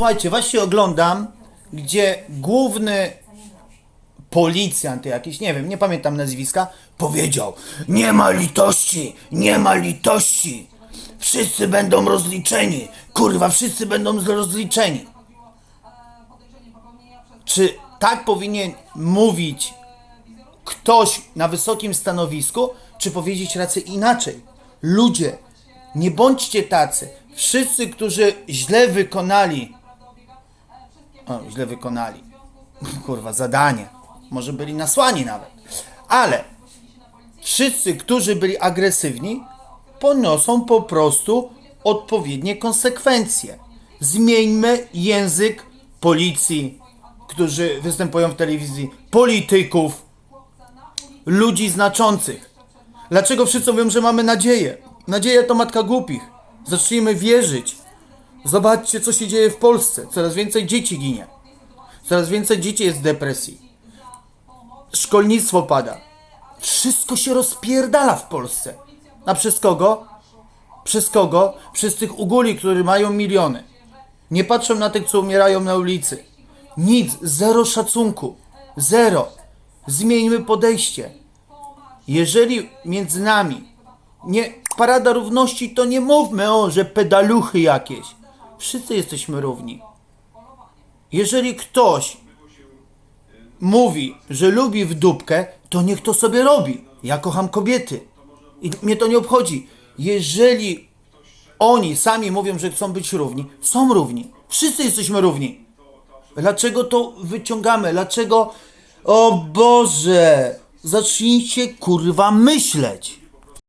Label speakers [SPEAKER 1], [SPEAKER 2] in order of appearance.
[SPEAKER 1] Słuchajcie, właśnie oglądam, gdzie główny policjant jakiś, nie wiem, nie pamiętam nazwiska, powiedział: Nie ma litości, nie ma litości. Wszyscy będą rozliczeni. Kurwa, wszyscy będą rozliczeni. Czy tak powinien mówić ktoś na wysokim stanowisku, czy powiedzieć raczej inaczej? Ludzie, nie bądźcie tacy. Wszyscy, którzy źle wykonali, o, źle wykonali, kurwa, zadanie, może byli nasłani nawet, ale wszyscy, którzy byli agresywni, poniosą po prostu odpowiednie konsekwencje. Zmieńmy język policji, którzy występują w telewizji, polityków, ludzi znaczących. Dlaczego wszyscy mówią, że mamy nadzieję? Nadzieja to matka głupich. Zacznijmy wierzyć. Zobaczcie, co się dzieje w Polsce. Coraz więcej dzieci ginie. Coraz więcej dzieci jest w depresji. Szkolnictwo pada. Wszystko się rozpierdala w Polsce. A przez kogo? Przez kogo? Przez tych uguli, którzy mają miliony. Nie patrzą na tych, co umierają na ulicy. Nic, zero szacunku. Zero. Zmieńmy podejście. Jeżeli między nami nie parada równości, to nie mówmy o, że pedaluchy jakieś. Wszyscy jesteśmy równi. Jeżeli ktoś mówi, że lubi w dupkę, to niech to sobie robi. Ja kocham kobiety. I mnie to nie obchodzi. Jeżeli oni sami mówią, że chcą być równi, są równi. Wszyscy jesteśmy równi. Dlaczego to wyciągamy? Dlaczego. O Boże! Zacznijcie kurwa myśleć.